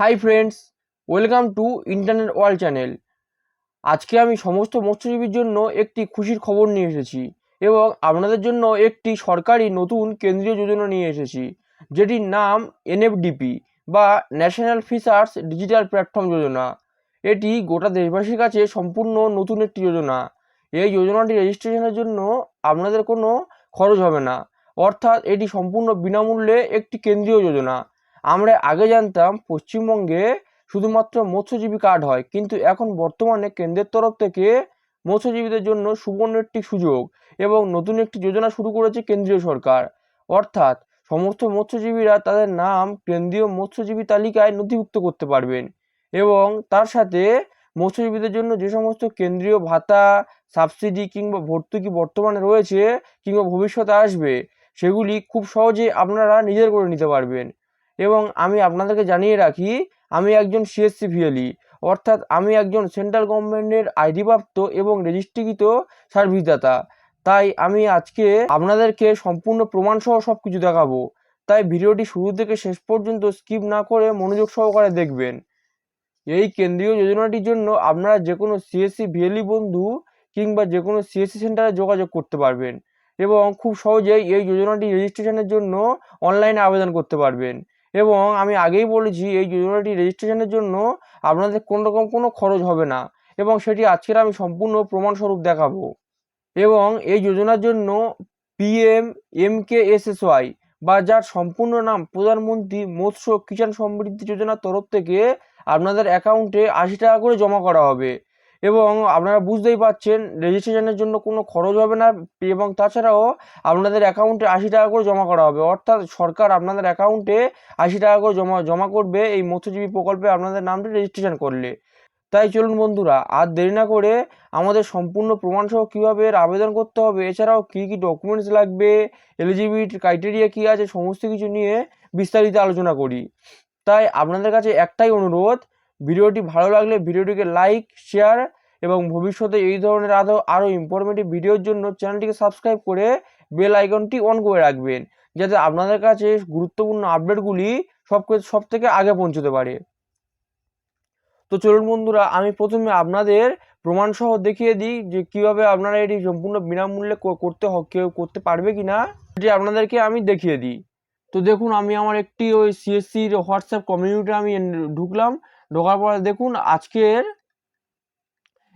Hi friends welcome to internet world channel আজকে আমি সমস্ত মৎস্যজীবীর জন্য একটি খুশির খবর নিয়ে এসেছি এবং আপনাদের জন্য একটি সরকারি নতুন কেন্দ্রীয় যোজনা নিয়ে এসেছি, যেটির নাম এনএফডিপি বা ন্যাশনাল ফিশার্স ডিজিটাল প্ল্যাটফর্ম যোজনা। এটি গোটা দেশবাসীর কাছে সম্পূর্ণ নতুন একটি যোজনা। এই যোজনাটি রেজিস্ট্রেশনের জন্য আপনাদের কোনো খরচ হবে না। অর্থাৎ এটি সম্পূর্ণ বিনামূল্যে একটি কেন্দ্রীয় যোজনা। আমরা আগে জানতাম পশ্চিমবঙ্গে শুধুমাত্র মৎস্যজীবী কার্ড হয়, কিন্তু এখন বর্তমানে কেন্দ্রের তরফ থেকে মৎস্যজীবীদের জন্য সুবর্ণ একটি সুযোগ এবং নতুন একটি যোজনা শুরু করেছে কেন্দ্রীয় সরকার। অর্থাৎ সমস্ত মৎস্যজীবীরা তাদের নাম কেন্দ্রীয় মৎস্যজীবী তালিকায় নথিভুক্ত করতে পারবেন এবং তার সাথে মৎস্যজীবীদের জন্য যে সমস্ত কেন্দ্রীয় ভাতা, সাবসিডি কিংবা ভর্তুকি বর্তমানে রয়েছে কিংবা ভবিষ্যতে আসবে, সেগুলি খুব সহজে আপনারা নিজের করে নিতে পারবেন। এবং আমি আপনাদেরকে জানিয়ে রাখি, আমি একজন সিএসসি ভিএলই অর্থাৎ আমি একজন সেন্ট্রাল গভর্নমেন্টের আইডি প্রাপ্ত এবং রেজিস্ট্রিকৃত সার্ভিসদাতা তাই আমি আজকে আপনাদেরকে সম্পূর্ণ প্রমাণ সহ সব কিছু দেখাবো। তাই ভিডিওটি শুরু থেকে শেষ পর্যন্ত স্কিপ না করে মনোযোগ সহকারে দেখবেন। এই কেন্দ্রীয় যোজনাটির জন্য আপনারা যে কোনো সিএসসি ভিএলই বন্ধু কিংবা যে কোনো সিএসসি সেন্টারে যোগাযোগ করতে পারবেন এবং খুব সহজেই এই যোজনাটি রেজিস্ট্রেশনের জন্য অনলাইনে আবেদন করতে পারবেন। এবং আমি আগেই বলেছি, এই যোজনাটি রেজিস্ট্রেশনের জন্য আপনাদের কোনো রকম কোনো খরচ হবে না এবং সেটি আজকের আমি সম্পূর্ণ প্রমাণস্বরূপ দেখাবো। এবং এই যোজনার জন্য PM M K S S Y বা যার সম্পূর্ণ নাম প্রধানমন্ত্রী মৎস্য কিষাণ সমৃদ্ধি যোজনার তরফ থেকে আপনাদের অ্যাকাউন্টে আশি টাকা করে জমা করা হবে। এবং আপনারা বুঝতেই পারছেন, রেজিস্ট্রেশনের জন্য কোনো খরচ হবে না। এবং তাছাড়াও আপনাদের অ্যাকাউন্টে আশি টাকা করে জমা করা হবে। অর্থাৎ সরকার আপনাদের অ্যাকাউন্টে আশি টাকা করে জমা জমা করবে এই মৎস্যজীবী প্রকল্পে আপনাদের নামটি রেজিস্ট্রেশন করলে। তাই চলুন বন্ধুরা, আর দেরি না করে আমাদের সম্পূর্ণ প্রমাণসহ কীভাবে এর আবেদন করতে হবে, এছাড়াও কী কী ডকুমেন্টস লাগবে এলিজিবিলিটি ক্রাইটেরিয়া কী আছে, সমস্ত কিছু নিয়ে বিস্তারিত আলোচনা করি। তাই আপনাদের কাছে একটাই অনুরোধ, ভিডিওটি ভালো লাগলে ভিডিওটিকে লাইক শেয়ার এবং ভবিষ্যতে এই ধরনের আরও আরও ইনফরমেটিভ ভিডিওর জন্য চ্যানেলটিকে সাবস্ক্রাইব করে বেল আইকনটি অন করে রাখবেন, যাতে আপনাদের কাছে গুরুত্বপূর্ণ আপডেটগুলি সব সব থেকে আগে পৌঁছতে পারে। তো চলুন বন্ধুরা, আমি প্রথমে আপনাদের প্রমাণসহ দেখিয়ে দিই যে কীভাবে আপনারা এটি সম্পূর্ণ বিনামূল্যে করতে কেউ করতে পারবে কি না এটি আপনাদেরকে আমি দেখিয়ে দিই। তো দেখুন, আমি আমার একটি ওই সিএসসির হোয়াটসঅ্যাপ কমিউনিটি আমি ঢুকলাম, ঢোকার পরে দেখুন, আজকের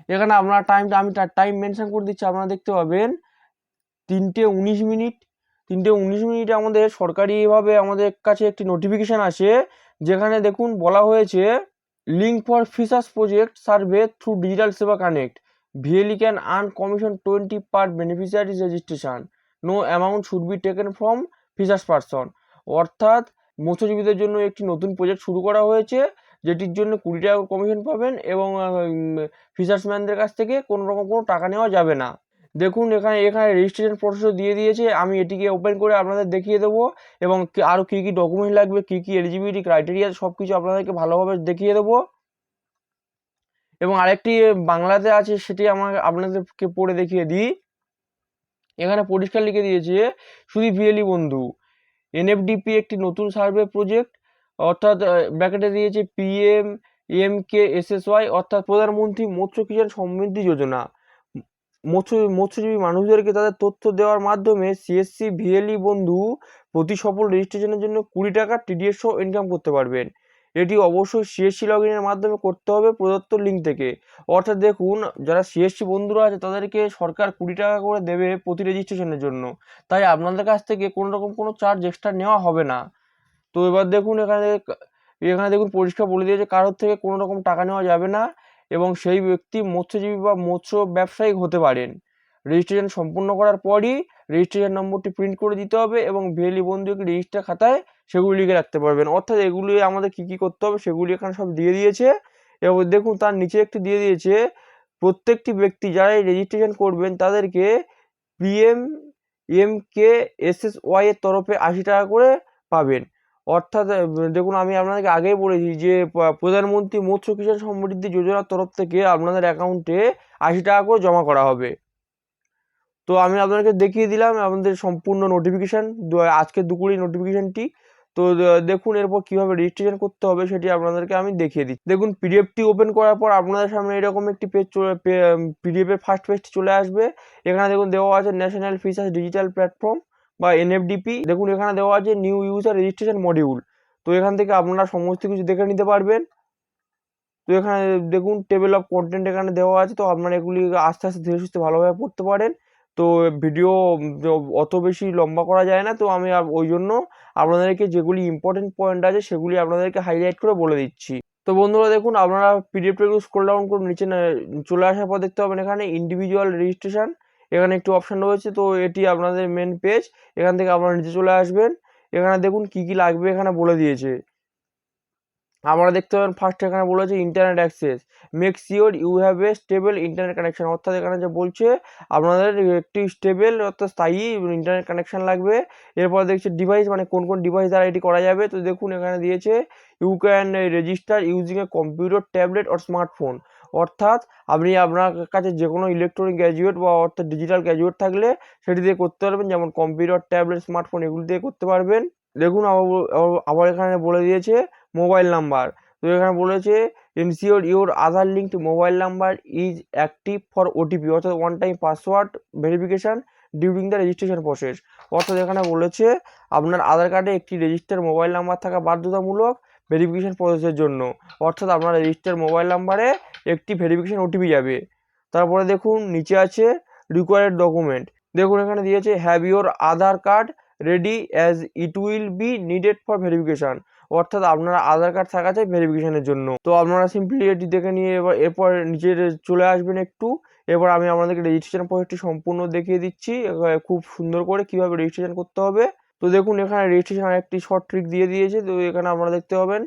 এখানে আপনার টাইমটা আমি তার টাইম মেনশন করে দিচ্ছি, আপনারা দেখতে পাবেন। তিনটে উনিশ মিনিট, তিনটে উনিশ মিনিটে আমাদের সরকারিভাবে আমাদের কাছে একটি নোটিফিকেশান আসে, যেখানে দেখুন বলা হয়েছে link for fishers project survey through digital Seva connect VLE can earn commission twenty per beneficiaries registration no amount should be taken from fishers person অর্থাৎ মৎস্যজীবীদের জন্য একটি নতুন প্রজেক্ট শুরু করা হয়েছে যেটির জন্য কুড়ি টাকা কমিশন পাবেন এবং ফিশার্সম্যানদের কাছ থেকে কোনো রকম কোনো টাকা নেওয়া যাবে না। দেখুন, এখানে এখানে রেজিস্ট্রেশন প্রসেসও দিয়ে দিয়েছে। আমি এটিকে ওপেন করে আপনাদের দেখিয়ে দেবো এবং আরও কী কী ডকুমেন্ট লাগবে, কী কী এলিজিবিলিটি ক্রাইটেরিয়া সব কিছু আপনাদেরকে ভালোভাবে দেখিয়ে দেবো। এবং আরেকটি বাংলাতে আছে, সেটি আমার আপনাদেরকে পড়ে দেখিয়ে দিই। এখানে পরিষ্কার লিখে দিয়েছে শুধু ভিএলই বন্ধু এনএফডিপি একটি নতুন সার্ভে প্রজেক্ট অর্থাৎ ব্র্যাকেটে দিয়েছে PM M K S S Y অর্থাৎ প্রধানমন্ত্রী মৎস্য কিষাণ সমৃদ্ধি যোজনা। মৎস্য, মৎস্যজীবী মানুষদেরকে তাদের তথ্য দেওয়ার মাধ্যমে সিএসসি ভিএলই বন্ধু প্রতি সফল রেজিস্ট্রেশনের জন্য কুড়ি টাকা টিডিএস ইনকাম করতে পারবেন। এটি অবশ্যই সিএসসি লগ ইনের মাধ্যমে করতে হবে প্রদত্ত লিঙ্ক থেকে। অর্থাৎ দেখুন, যারা সিএসসি বন্ধুরা আছে, তাদেরকে সরকার কুড়ি টাকা করে দেবে প্রতি রেজিস্ট্রেশনের জন্য। তাই আপনাদের কাছ থেকে কোনো রকম কোনো চার্জ এক্সট্রা নেওয়া হবে না। তো এবার দেখুন এখানে এখানে দেখুন পরিষ্কার বলে দিয়েছে, কারোর থেকে কোনো রকম টাকা নেওয়া যাবে না এবং সেই ব্যক্তি মৎস্যজীবী বা মৎস্য ব্যবসায়িক হতে পারেন। রেজিস্ট্রেশন সম্পূর্ণ করার পরই রেজিস্ট্রেশন নম্বরটি প্রিন্ট করে দিতে হবে এবং ভিএলই বন্ধুকে রেজিস্টার খাতায় সেগুলি লিখে রাখতে পারবেন। অর্থাৎ এগুলি আমাদের কী কী করতে হবে সেগুলি এখানে সব দিয়ে দিয়েছে। এবং দেখুন তার নিচে একটি দিয়ে দিয়েছে, প্রত্যেকটি ব্যক্তি যারা রেজিস্ট্রেশন করবেন তাদেরকে PM M K S S Y এর তরফে আশি টাকা করে পাবেন। অর্থাৎ দেখুন, আমি আপনাদেরকে আগেই বলেছি যে প্রধানমন্ত্রী মৎস্য কিষাণ সমৃদ্ধি যোজনার তরফ থেকে আপনাদের অ্যাকাউন্টে আশি টাকা করে জমা করা হবে। তো আমি আপনাদেরকে দেখিয়ে দিলাম আমাদের সম্পূর্ণ নোটিফিকেশান আজকে দুপুরের নোটিফিকেশানটি তো দেখুন এরপর কীভাবে রেজিস্ট্রেশন করতে হবে সেটি আপনাদেরকে আমি দেখিয়ে দিচ্ছি। দেখুন পিডিএফটি ওপেন করার পর আপনাদের সামনে এরকম একটি পেজ চলে পিডিএফের ফার্স্ট পেজটি চলে আসবে। এখানে দেখুন দেওয়া আছে ন্যাশনাল ফিচার্স ডিজিটাল প্ল্যাটফর্ম বা এনএফডিপি দেখুন এখানে দেওয়া আছে নিউ ইউজার রেজিস্ট্রেশন মডিউল তো এখান থেকে আপনারা সমস্ত কিছু দেখে নিতে পারবেন। তো এখানে দেখুন টেবিল অফ কন্টেন্ট এখানে দেওয়া আছে, তো আপনারা এগুলি আস্তে আস্তে ধীরে সুস্থে ভালোভাবে পড়তে পারেন। তো ভিডিও অত বেশি লম্বা করা যায় না, তো আমি ওই জন্য আপনাদেরকে যেগুলি ইম্পর্টেন্ট পয়েন্ট আছে, সেগুলি আপনাদেরকে হাইলাইট করে বলে দিচ্ছি। তো বন্ধুরা দেখুন, আপনারা পিডিএফটা একটু স্ক্রল ডাউন করুন নিচে চলে আসার পর দেখতে পাবেন এখানে ইন্ডিভিজুয়াল রেজিস্ট্রেশন এখানে একটু অপশান রয়েছে, তো এটি আপনাদের মেন পেজ এখান থেকে আপনারা নিচে চলে আসবেন। এখানে দেখুন কি কি লাগবে এখানে বলে দিয়েছে। আমরা দেখতে পাবেন ফার্স্ট এখানে বলেছে internet access make sure you have a stable internet connection অর্থাৎ এখানে যে বলছে, আপনাদের একটি স্টেবল অর্থাৎ স্থায়ী ইন্টারনেট কানেকশান লাগবে। এরপর দেখছে ডিভাইস মানে কোন কোন ডিভাইস দ্বারা এটি করা যাবে। তো দেখুন এখানে দিয়েছে you can register using a computer tablet or smartphone অর্থাৎ আপনি আপনার কাছে যে কোনো ইলেকট্রনিক গ্র্যাজুয়েট বা অর্থাৎ ডিজিটাল গ্র্যাজুয়েট থাকলে সেটি দিয়ে করতে পারবেন। যেমন কম্পিউটার ট্যাবলেট স্মার্টফোন এগুলি দিয়ে করতে পারবেন। দেখুন আবার আবার- আবার এখানে বলে দিয়েছে মোবাইল নাম্বার তো এখানে বলেছে ensure your Aadhaar linked mobile number is active for OTP অর্থাৎ one time password verification during the registration process অর্থাৎ এখানে বলেছে, আপনার আধার কার্ডে একটি রেজিস্টার মোবাইল নাম্বার থাকা বাধ্যতামূলক ভেরিফিকেশান প্রসেসের জন্য। অর্থাৎ আপনার রেজিস্টার মোবাইল নাম্বারে একটি ভেরিফিকেশন ওটিপি যাবে। তারপরে দেখুন, নিচে আছে রিকোয়ার্ড ডকুমেন্ট দেখুন, এখানে দিয়েছে have your Aadhaar card ready as it will be needed for verification অর্থাৎ আপনারা আধার কার্ড থাকা চাই ভেরিফিকেশানের জন্য। তো আপনারা সিম্পলি এটি দেখে নিয়ে এবার, এরপর নিচে চলে আসবেন একটু। এবার আমি আপনাদেরকে রেজিস্ট্রেশন প্রসেসটি সম্পূর্ণ দেখিয়ে দিচ্ছি। খুব সুন্দর করে কীভাবে রেজিস্ট্রেশন করতে হবে। তো দেখুন, এখানে রেজিস্ট্রেশন একটি শর্ট ট্রিক দিয়ে দিয়েছে। তো এখানে আপনারা দেখতে পাবেন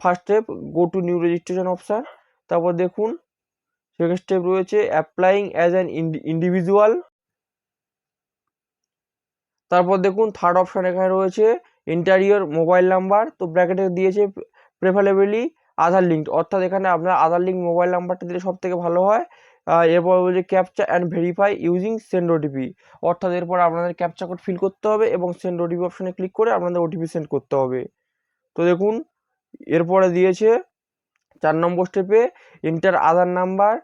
first step go to new registration option তারপর দেখুন সেকেন্ড স্টেপ রয়েছে অ্যাপ্লাইং অ্যাজ অ্যান ইন্ডিভিজুয়াল তারপর দেখুন থার্ড অপশান এখানে রয়েছে ইন্টারিয়র মোবাইল নাম্বার তো ব্র্যাকেটে দিয়েছে প্রেফারেবলি আধার লিঙ্ক অর্থাৎ এখানে আপনার আধার লিঙ্ক মোবাইল নাম্বারটা দিলে সব থেকে ভালো হয়। এরপর বলছে capture and verify using send OTP অর্থাৎ এরপর আপনাদের ক্যাপচা কোড ফিল করতে হবে এবং সেন্ড ওটিপি অপশানে ক্লিক করে আপনাদের ওটিপি সেন্ড করতে হবে। তো দেখুন, এরপরে দিয়েছে চার নম্বর স্টেপে enter Aadhaar number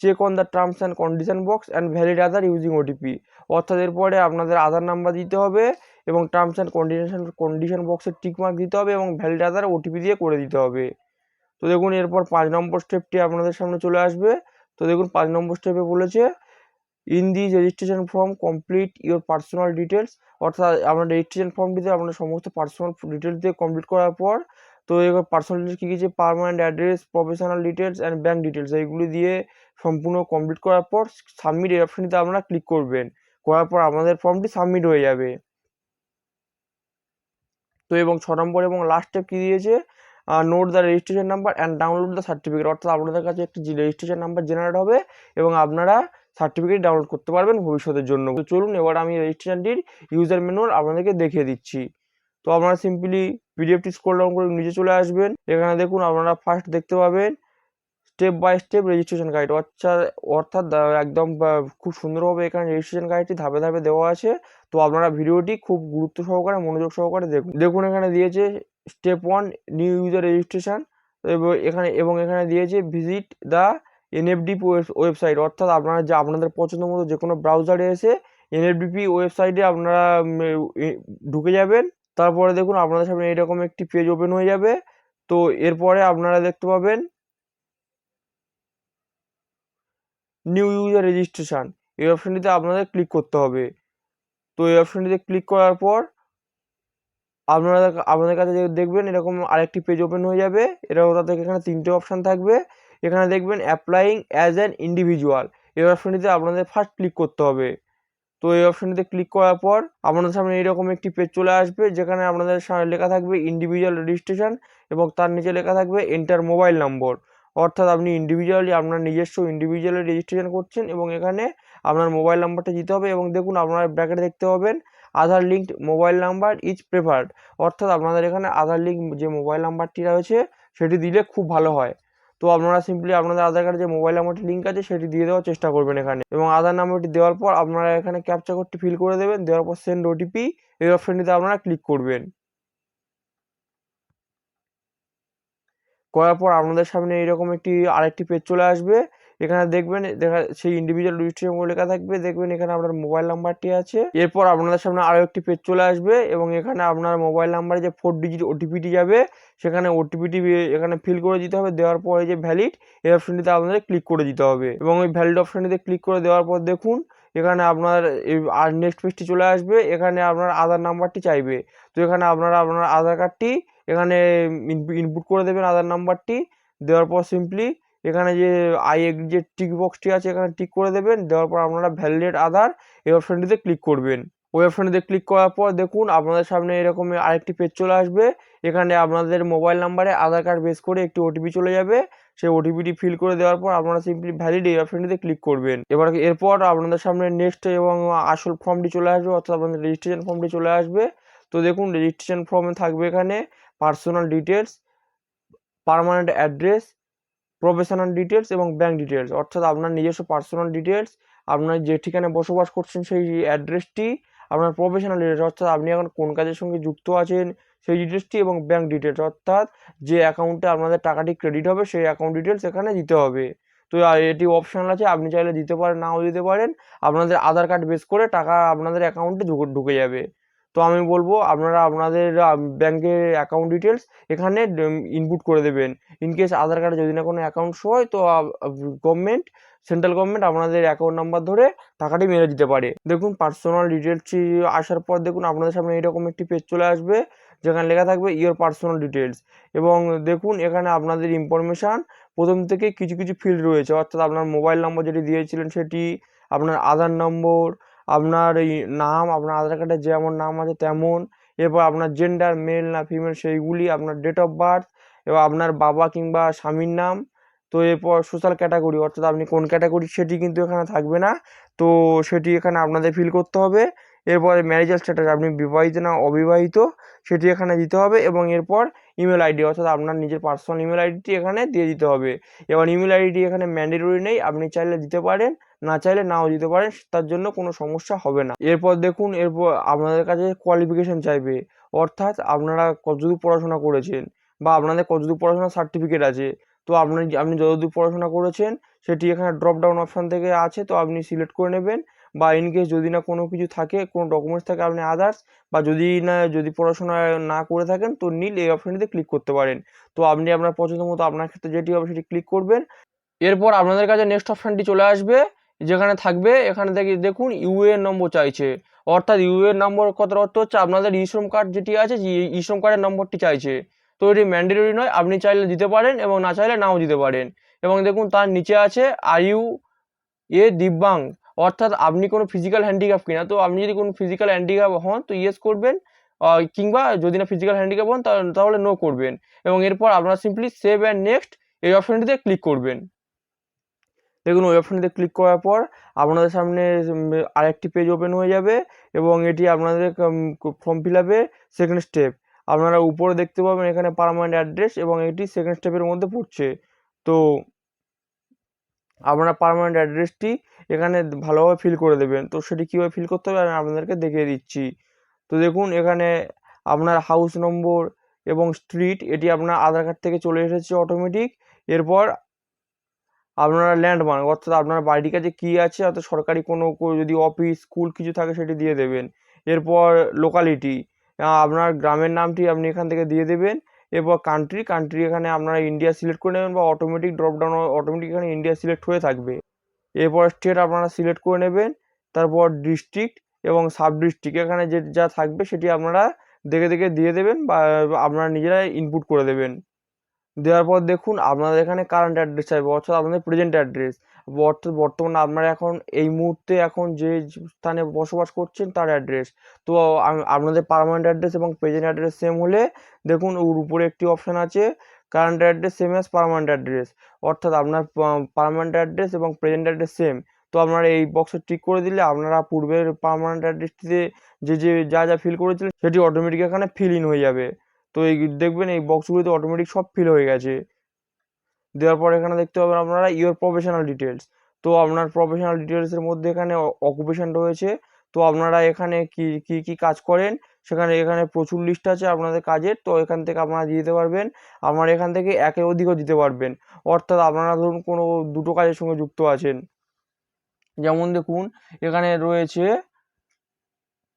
check on the terms and condition box and valid Aadhaar using OTP অর্থাৎ এরপরে আপনাদের আধার নাম্বার দিতে হবে এবং টার্মস অ্যান্ড কন্ডিশন কন্ডিশন বক্সের টিক মার্ক দিতে হবে এবং ভ্যালিড আধার ওটিপি দিয়ে করে দিতে হবে। তো দেখুন এরপর পাঁচ নম্বর স্টেপটি আপনাদের সামনে চলে আসবে। তো দেখুন পাঁচ নম্বর স্টেপে বলেছে in this registration form complete your personal details অর্থাৎ আপনার রেজিস্ট্রেশন ফর্মটিতে আপনার সমস্ত পার্সোনাল ডিটেলস দিয়ে কমপ্লিট করার পর তো এবার পার্সোনাল ডিটেলস কী কী যে permanent address professional details and bank details এইগুলি দিয়ে সম্পূর্ণ কমপ্লিট করার পর সাবমিট এই অপশানটিতে আপনারা ক্লিক করবেন। করার পর আমাদের ফর্মটি সাবমিট হয়ে যাবে। তো এবং ছ নম্বর এবং লাস্ট স্টেপ কী দিয়েছে? Note the registration number and download the certificate অর্থাৎ আপনাদের কাছে একটি রেজিস্ট্রেশন নাম্বার জেনারেট হবে এবং আপনারা সার্টিফিকেট ডাউনলোড করতে পারবেন ভবিষ্যতের জন্য। তো চলুন এবার আমি রেজিস্ট্রেশনটির ইউজার ম্যানুয়াল আপনাদেরকে দেখিয়ে দিচ্ছি। তো আপনারা সিম্পলি পিডিএফটি স্ক্রল ডাউন করে নিচে চলে আসবেন। এখানে দেখুন আপনারা ফার্স্ট দেখতে পাবেন step by step registration guide অর্থাৎ অর্থাৎ একদম খুব সুন্দরভাবে এখানে রেজিস্ট্রেশন গাইডটি ধাপে ধাপে দেওয়া আছে। তো আপনারা ভিডিওটি খুব গুরুত্ব সহকারে, মনোযোগ সহকারে দেখুন। দেখুন এখানে দিয়েছে step one new user registration এবং এখানে এবং এখানে দিয়েছে ভিজিট দ্য এনএফডিপি ওয়েবসাইট অর্থাৎ আপনারা যে, আপনাদের পছন্দ মতো যে কোনো ব্রাউজারে এসে এনএফডিপি ওয়েবসাইটে আপনারা ঢুকে যাবেন। তারপরে দেখুন আপনাদের সামনে এরকম একটি পেজ ওপেন হয়ে যাবে। তো এরপরে আপনারা দেখতে পাবেন নিউ ইউজার রেজিস্ট্রেশন এই অপশনটিতে আপনাদের ক্লিক করতে হবে। তো এই অপশনটিতে ক্লিক করার পর আপনারা আপনাদের কাছে দেখবেন এরকম আরেকটি পেজ ওপেন হয়ে যাবে। এরকম তাদের এখানে তিনটে অপশান থাকবে। এখানে দেখবেন অ্যাপ্লাইং অ্যাজ অ্যান ইন্ডিভিজুয়াল এই অপশনটিতে আপনাদের ফার্স্ট ক্লিক করতে হবে। তো এই অপশনটিতে ক্লিক করার পর আপনাদের সামনে এইরকম একটি পেজ চলে আসবে, যেখানে আপনাদের সামনে লেখা থাকবে ইন্ডিভিজুয়াল রেজিস্ট্রেশন এবং তার নিচে লেখা থাকবে এন্টার মোবাইল নম্বর অর্থাৎ আপনি ইন্ডিভিজুয়ালি আপনার নিজস্ব ইন্ডিভিজুয়ালি রেজিস্ট্রেশন করছেন এবং এখানে আপনার মোবাইল নাম্বারটা দিতে হবে এবং দেখুন আপনার ব্র্যাকেটে দেখতে পাবেন Aadhaar linked mobile number is preferred অর্থাৎ আপনাদের এখানে আধার লিঙ্ক যে মোবাইল নাম্বারটি রয়েছে, সেটি দিলে খুব ভালো হয়। তো আপনারা সিম্পলি আপনাদের আধার কার্ডে যে মোবাইল নাম্বারটি লিঙ্ক আছে, সেটি দিয়ে দেওয়ার চেষ্টা করবেন এখানে। এবং আধার নাম্বারটি দেওয়ার পর আপনারা এখানে ক্যাপচা কোডটি ফিল করে দেবেন, দেওয়ার পর সেন্ড ওটিপি এই অপশনটিতে আপনারা ক্লিক করবেন। করার পর আপনাদের সামনে এইরকম একটি আরেকটি পেজ চলে আসবে। এখানে দেখবেন, দেখা, সেই ইন্ডিভিজুয়াল রেজিস্ট্রেশন বলে লেখা থাকবে। দেখবেন এখানে আপনার মোবাইল নাম্বারটি আছে। এরপর আপনাদের সামনে আরও একটি পেজ চলে আসবে এবং এখানে আপনার মোবাইল নাম্বারে যে ফোর ডিজিট ওটিপিটি যাবে, সেখানে ওটিপিটি এখানে ফিল করে দিতে হবে। দেওয়ার পরে যে ভ্যালিড এই অপশনটিতে আপনাদের ক্লিক করে দিতে হবে। এবং ওই ভ্যালিড অপশনটিতে ক্লিক করে দেওয়ার পর দেখুন, এখানে আপনার আর নেক্সট পেজটি চলে আসবে। এখানে আপনার আধার নাম্বারটি চাইবে। তো এখানে আপনারা আপনার আধার কার্ডটি এখানে ইনপুট করে দেবেন আধার নাম্বারটি দেওয়ার পর সিম্পলি এখানে যে আই যে টিক বক্সটি আছে, এখানে টিক করে দেবেন। দেওয়ার পর আপনারা ভ্যালিডেট আধার এই অপশনটিতে ক্লিক করবেন। ওই অপশনটিতে ক্লিক করার পর দেখুন, আপনাদের সামনে এরকম আরেকটি পেজ চলে আসবে। এখানে আপনাদের মোবাইল নাম্বারে আধার কার্ড বেস করে একটি ওটিপি চলে যাবে। সেই ওটিপিটি ফিল করে দেওয়ার পর আপনারা সিম্পলি ভ্যালিড এই অপশনটিতে ক্লিক করবেন। এবার এরপর আপনাদের সামনে নেক্সট এবং আসল ফর্মটি চলে আসবে, অর্থাৎ আপনাদের রেজিস্ট্রেশন ফর্মটি চলে আসবে। তো দেখুন রেজিস্ট্রেশন ফর্মে থাকবে এখানে personal details permanent address professional details এবং ব্যাঙ্ক ডিটেলস অর্থাৎ আপনার নিজস্ব পার্সোনাল ডিটেলস আপনার যে ঠিকানায় বসবাস করছেন সেই অ্যাড্রেসটি, আপনার প্রফেশনাল ডিটেলস অর্থাৎ আপনি এখন কোন কাজের সঙ্গে যুক্ত আছেন সেই ডিটেলসটি এবং ব্যাঙ্ক ডিটেলস অর্থাৎ যে অ্যাকাউন্টে আপনাদের টাকাটি ক্রেডিট হবে সেই অ্যাকাউন্ট ডিটেলস এখানে দিতে হবে। তো এটি অপশনাল আছে, আপনি চাইলে দিতে পারেন, নাও দিতে পারেন। আপনাদের আধার কার্ড বেস করে টাকা আপনাদের অ্যাকাউন্টে ঢুকে যাবে। তো আমি বলব আপনারা আপনাদের ব্যাংকের অ্যাকাউন্ট ডিটেলস এখানে ইনপুট করে দেবেন। ইন কেস আধার কার্ডে যদি না কোনো অ্যাকাউন্ট শো হয়, তো গভর্নমেন্ট সেন্ট্রাল গভর্নমেন্ট আপনাদের অ্যাকাউন্ট নাম্বার ধরে টাকাটি মেরে দিতে পারে। দেখুন পার্সোনাল ডিটেলসটি আসার পর দেখুন, আপনাদের সামনে এরকম একটি পেজ চলে আসবে, যেখানে লেখা থাকবে ইয়োর পার্সোনাল ডিটেলস এবং দেখুন, এখানে আপনাদের ইনফরমেশান প্রথম থেকে কিছু কিছু ফিল্ড রয়েছে। অর্থাৎ আপনার মোবাইল নম্বর যেটি দিয়েছিলেন সেটি, আপনার আধার নম্বর আপনার এই নাম, আপনার আধার কার্ডে যেমন নাম আছে তেমন, এরপর আপনার জেন্ডার মেল না ফিমেল সেইগুলি, আপনার ডেট অফ বার্থ এবং আপনার বাবা কিংবা স্বামীর নাম, তো এরপর সোশ্যাল ক্যাটাগরি অর্থাৎ আপনি কোন ক্যাটাগরি সেটি কিন্তু এখানে থাকবে না, তো সেটি এখানে আপনাদের ফিল করতে হবে, এরপরে ম্যারেজাল স্ট্যাটাস আপনি বিবাহিত না অবিবাহিত, সেটি এখানে দিতে হবে এবং এরপর ইমেল আইডি অর্থাৎ আপনার নিজের পার্সোনাল ইমেল আইডিটি এখানে দিয়ে দিতে হবে। এবার ইমেল আইডি এখানে ম্যান্ডেটরি নেই, আপনি চাইলে দিতে পারেন, না চাইলে নাও দিতে পারেন, তার জন্য কোনো সমস্যা হবে না। এরপর দেখুন, এরপর আপনাদের কাছে কোয়ালিফিকেশান চাইবে, অর্থাৎ আপনারা কতদূর পড়াশোনা করেছেন বা আপনাদের কতদূর পড়াশোনার সার্টিফিকেট আছে। তো আপনি আপনি যতদূর পড়াশোনা করেছেন, সেটি এখানে ড্রপ ডাউন অপশান থেকে আছে, তো আপনি সিলেক্ট করে নেবেন বা ইন কেস যদি না কোনো কিছু থাকে, কোনো ডকুমেন্টস থাকে আপনি আদার্স বা যদি না, যদি পড়াশোনা না করে থাকেন, তো নীল এই অপশানটিতে ক্লিক করতে পারেন। তো আপনি আপনার পছন্দ মতো আপনার ক্ষেত্রে যেটি হবে সেটি ক্লিক করবেন। এরপর আপনাদের কাছে নেক্সট অপশানটি চলে আসবে, যেখানে থাকবে, এখানে থেকে দেখুন ইউএএন নম্বর চাইছে। অর্থাৎ ইউএএন নম্বর কথার অর্থ হচ্ছে আপনাদের ইশ্রম কার্ড যেটি আছে, যে ইশ্রম কার্ডের নম্বরটি চাইছে। তো এটি ম্যান্ডেটরি নয়, আপনি চাইলে দিতে পারেন এবং না চাইলে নাও দিতে পারেন। এবং দেখুন, তার নিচে আছে আর ইউ এ দিব্যাং? অর্থাৎ আপনি কোনো ফিজিক্যাল হ্যান্ডিক্যাপ কিনা, তো আপনি যদি কোনো ফিজিক্যাল হ্যান্ডিক্যাপ হন, তো ইয়েস করবেন। কিংবা যদি না ফিজিক্যাল হ্যান্ডিক্যাপ হন তাহলে নো করবেন। এবং এরপর আপনারা সিম্পলি সেভ অ্যান্ড নেক্সট এই অপশনটিতে ক্লিক করবেন। দেখুন, ওই অপশনটিতে ক্লিক করার পর আপনাদের সামনে আরেকটি পেজ ওপেন হয়ে যাবে এবং এটি আপনাদের ফর্ম ফিল আপের সেকেন্ড স্টেপ আপনারা উপরে দেখতে পাবেন এখানে পারমানেন্ট অ্যাড্রেস এবং এটি সেকেন্ড স্টেপের মধ্যে পড়ছে। তো আপনারা পারমানেন্ট অ্যাড্রেসটি এখানে ভালোভাবে ফিল করে দেবেন। তো সেটি কীভাবে ফিল করতে হবে আমি আপনাদেরকে দেখিয়ে দিচ্ছি। তো দেখুন, এখানে আপনার হাউস নম্বর এবং স্ট্রিট এটি আপনার আধার কার্ড থেকে চলে এসেছে অটোমেটিক এরপর আপনারা ল্যান্ডমার্ক অর্থাৎ আপনার বাড়ির কাছে কী আছে, অর্থাৎ সরকারি কোনো যদি অফিস স্কুল কিছু থাকে সেটি দিয়ে দেবেন। এরপর লোকালিটি আপনার গ্রামের নামটি আপনি এখান থেকে দিয়ে দেবেন। এরপর কান্ট্রি কান্ট্রি এখানে আপনারা ইন্ডিয়া সিলেক্ট করে নেবেন বা অটোমেটিক ড্রপডাউন অটোমেটিক এখানে ইন্ডিয়া সিলেক্ট হয়ে থাকবে। এরপর স্টেট আপনারা সিলেক্ট করে নেবেন, তারপর ডিস্ট্রিক্ট এবং সাব ডিস্ট্রিক্ট এখানে যে যা থাকবে সেটি আপনারা দেখে দেখে দিয়ে দেবেন বা আপনারা নিজেরাই ইনপুট করে দেবেন। দেওয়ার পর দেখুন আপনাদের এখানে কারেন্ট অ্যাড্রেস চাইবে অর্থাৎ আপনাদের প্রেজেন্ট অ্যাড্রেস অর্থাৎ বর্তমানে আপনারা এখন এই মুহূর্তে এখন যে স্থানে বসবাস করছেন তার অ্যাড্রেস তো আপনাদের পারমানেন্ট অ্যাড্রেস এবং প্রেজেন্ট অ্যাড্রেস সেম হলে দেখুন ওর উপরে একটি অপশান আছে current address same as permanent address অর্থাৎ আপনার পারমানেন্ট অ্যাড্রেস এবং প্রেজেন্ট অ্যাড্রেস সেম তো আপনারা এই বক্সে টিক করে দিলে আপনারা পূর্বের পারমানেন্ট অ্যাড্রেসটিতে যে যে, যা যা ফিল করেছিলেন সেটি অটোমেটিক এখানে ফিল ইন হয়ে যাবে। তো এই দেখবেন এই বক্সগুলিতে অটোমেটিক সব ফিল হয়ে গেছে। দেওয়ার পর এখানে দেখতে পাবেন আপনারা ইওর প্রফেশনাল ডিটেলস তো আপনার প্রফেশনাল ডিটেলসের মধ্যে এখানে অকুপেশন রয়েছে। তো আপনারা এখানে কি কি কি কাজ করেন? সেখানে, এখানে প্রচুর লিস্ট আছে আপনাদের কাজের। তো এখান থেকে আপনারা দিয়ে দিতে পারবেন। আপনারা এখান থেকে একের অধিকও দিতে পারবেন। অর্থাৎ আপনারা ধরুন কোনো দুটো কাজের সঙ্গে যুক্ত আছেন। যেমন দেখুন, এখানে রয়েছে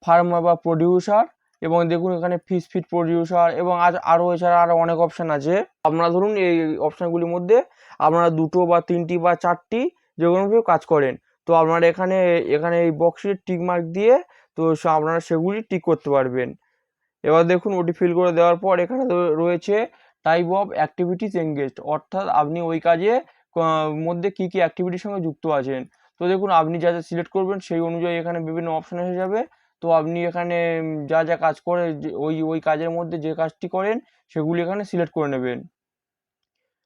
ফার্মার বা প্রডিউসার এবং দেখুন এখানে ফিস ফিট প্রডিউসার এবং আজ আরও এছাড়া আরও অনেক অপশান আছে। আপনারা ধরুন এই অপশানগুলির মধ্যে আপনারা দুটো বা তিনটি বা চারটি যে কোনোভাবে কাজ করেন। তো আপনারা এখানে এখানে এই বক্সের টিক মার্ক দিয়ে তো আপনারা সেগুলি টিক করতে পারবেন। এবার দেখুন ওটি ফিল করে দেওয়ার পর এখানে রয়ে- রয়েছে টাইপ অফ অ্যাক্টিভিটিস এঙ্গেজড অর্থাৎ আপনি ওই কাজে মধ্যে কী কী অ্যাক্টিভিটির সঙ্গে যুক্ত আছেন। তো দেখুন আপনি যা যা সিলেক্ট করবেন সেই অনুযায়ী এখানে বিভিন্ন অপশান এসে যাবে। তো আপনি এখানে যা যা কাজ করে ওই ওই কাজের মধ্যে যে কাজটি করেন, সেগুলি এখানে সিলেক্ট করে নেবেন।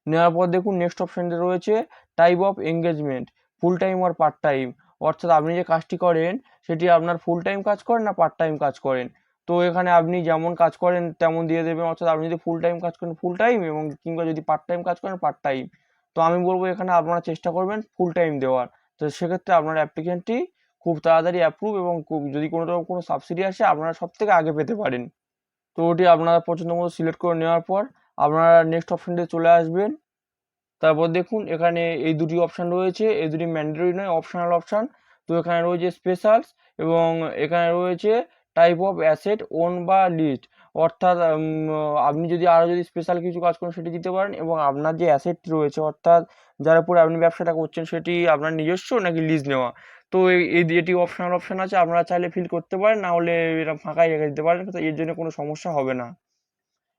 নেওয়ার পর দেখুন নেক্সট অপশানটা রয়েছে type of engagement full time R part time অর্থাৎ আপনি যে কাজটি করেন, সেটি আপনার ফুল টাইম কাজ করেন না পার্ট টাইম কাজ করেন? তো এখানে আপনি যেমন কাজ করেন, তেমন দিয়ে দেবেন। অর্থাৎ আপনি যদি ফুল টাইম কাজ করেন ফুল টাইম এবং কিংবা যদি পার্ট টাইম কাজ করেন পার্ট টাইম তো আমি বলব এখানে আপনারা চেষ্টা করবেন ফুল টাইম দেওয়ার। তো সেক্ষেত্রে আপনার অ্যাপ্লিকেশনটি খুব তাড়াতাড়ি অ্যাপ্রুভ এবং খুব- যদি কোনো রকম কোনো সাবসিডি আসে, আপনারা সব থেকে আগে পেতে পারেন। তো ওটি আপনারা পছন্দ মতো সিলেক্ট করে নেওয়ার পর, আপনারা নেক্সট অপশানটিতে চলে আসবেন। তারপর দেখুন, এখানে এই দুটি অপশান রয়েছে। এই দুটি ম্যান্ডেটরি নয় অপশনাল অপশান তো এখানে রয়েছে স্পেশালস এবং এখানে রয়েছে টাইপ অফ অ্যাসেট ওন বা লিস্ট অর্থাৎ আপনি যদি আরও যদি স্পেশাল কিছু কাজ করেন, সেটি দিতে পারেন এবং আপনার যে অ্যাসেট রয়েছে, অর্থাৎ যার উপরে আপনি ব্যবসাটা করছেন, সেটি আপনার নিজস্ব নাকি লিজ নেওয়া? তো এই- এটি অপশনাল অপশান আছে, আপনারা চাইলে ফিল করতে পারেন, না হলে এরকম ফাঁকাই রেখে দিতে পারেন তো এর জন্য কোনো সমস্যা হবে না।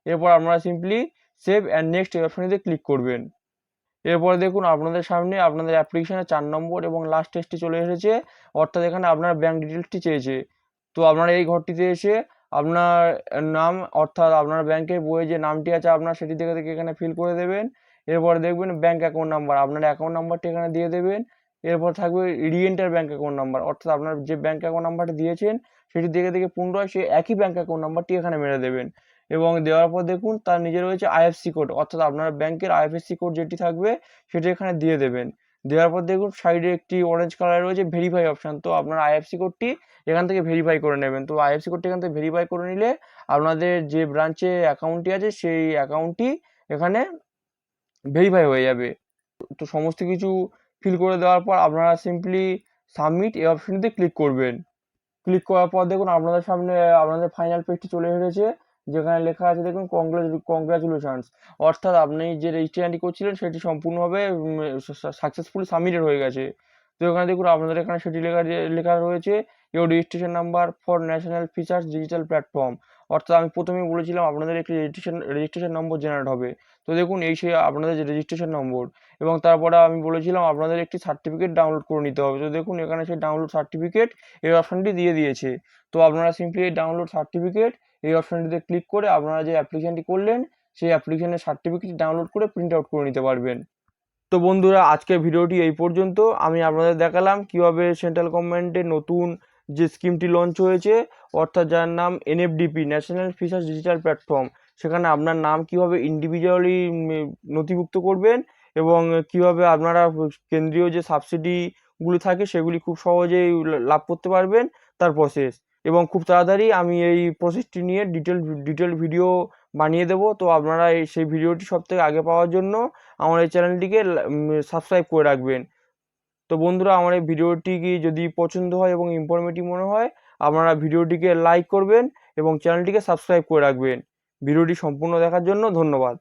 এরপর আপনারা সিম্পলি সেভ অ্যান্ড নেক্সট এই অপশানেতে ক্লিক করবেন। এরপর দেখুন, আপনাদের সামনে আপনাদের অ্যাপ্লিকেশনের চার নম্বর এবং লাস্ট টেস্টটি চলে এসেছে, অর্থাৎ এখানে আপনার ব্যাঙ্ক ডিটেলসটি চেয়েছে। তো আপনারা এই ঘরটিতে এসে আপনার নাম, অর্থাৎ আপনার ব্যাংকের বইয়ে যে নামটি আছে আপনার, সেটি দেখে দেখে এখানে ফিল করে দেবেন। এরপর দেখবেন ব্যাঙ্ক অ্যাকাউন্ট নাম্বার আপনার অ্যাকাউন্ট নাম্বারটি এখানে দিয়ে দেবেন। এরপর থাকবে রিএন্টার ব্যাঙ্ক অ্যাকাউন্ট নাম্বার অর্থাৎ আপনার যে ব্যাঙ্ক অ্যাকাউন্ট নাম্বারটি দিয়েছেন, সেটি দেখে দেখে পুনরায় সেই একই ব্যাঙ্ক অ্যাকাউন্ট নাম্বারটি এখানে মেরে দেবেন। এবং দেওয়ার পর দেখুন, তার নিচে রয়েছে আইএফসি কোড অর্থাৎ আপনার ব্যাংকের আইএফএসসি কোড যেটি থাকবে, সেটি এখানে দিয়ে দেবেন। দেওয়ার পর দেখুন, সাইডে একটি অরেঞ্জ কালার রয়েছে ভেরিফাই অপশান তো আপনার আইএফসি কোডটি এখান থেকে ভেরিফাই করে নেবেন। তো আইএফসি কোডটি এখান থেকে ভেরিফাই করে নিলে আপনাদের যে ব্রাঞ্চে অ্যাকাউন্টটি আছে, সেই অ্যাকাউন্টটি এখানে ভেরিফাই হয়ে যাবে। তো সমস্ত কিছু ফিল করে দেওয়ার পর আপনারা সিম্পলি সাবমিট এই অপশনটিতে ক্লিক করবেন। ক্লিক করার পর দেখুন আপনাদের সামনে, আপনাদের ফাইনাল পেজটি চলে এসেছে, যেখানে লেখা আছে দেখুন কংগ্রাচুলেশনস অর্থাৎ আপনি যে রেজিস্ট্রেশনটি করছিলেন সেটি সম্পূর্ণভাবে সাকসেসফুলি সাবমিটেড হয়ে গেছে। তো এখানে দেখুন আপনাদের এখানে সেটি লেখা লেখা রয়েছে your registration number for national fishers digital platform অর্থাৎ আমি প্রথমেই বলেছিলাম আপনাদের একটি রেজিস্ট্রেশন রেজিস্ট্রেশন নম্বর জেনারেট হবে। তো দেখুন এই সেই আপনাদের যে রেজিস্ট্রেশন নম্বর এবং তারপরে আমি বলেছিলাম আপনাদের একটি সার্টিফিকেট ডাউনলোড করে নিতে হবে। তো দেখুন, এখানে সেই ডাউনলোড সার্টিফিকেট এই অপশানটি দিয়ে দিয়েছে। তো আপনারা সিম্পলি এই ডাউনলোড সার্টিফিকেট এই অপশানটিতে ক্লিক করে আপনারা যে অ্যাপ্লিকেশনটি করলেন, সেই অ্যাপ্লিকেশনের সার্টিফিকেট ডাউনলোড করে প্রিন্ট আউট করে নিতে পারবেন। তো বন্ধুরা, আজকের ভিডিওটি এই পর্যন্ত। আমি আপনাদের দেখালাম কীভাবে সেন্ট্রাল গভর্নমেন্টের নতুন যে স্কিমটি লঞ্চ হয়েছে, অর্থাৎ যার নাম NFDP national fishers digital platform সেখানে আপনার নাম কীভাবে ইন্ডিভিজুয়ালি নথিভুক্ত করবেন এবং কীভাবে আপনারা কেন্দ্রীয় যে সাবসিডিগুলি থাকে সেগুলি খুব সহজেই লাভ করতে পারবেন তার প্রসেস এবং খুব তাড়াতাড়ি আমি এই প্রসেসটি নিয়ে ডিটেল ডিটেল ভিডিও বানিয়ে দেবো। তো আপনারা এই, সেই ভিডিওটি সব থেকে আগে পাওয়ার জন্য আমার এই চ্যানেলটিকে সাবস্ক্রাইব করে রাখবেন। তো বন্ধুরা, আমার এই ভিডিওটি কি যদি পছন্দ হয় এবং ইনফরমেটিভ মনে হয়, আপনারা ভিডিওটিকে লাইক করবেন এবং চ্যানেলটিকে সাবস্ক্রাইব করে রাখবেন। ভিডিওটি সম্পূর্ণ দেখার জন্য ধন্যবাদ।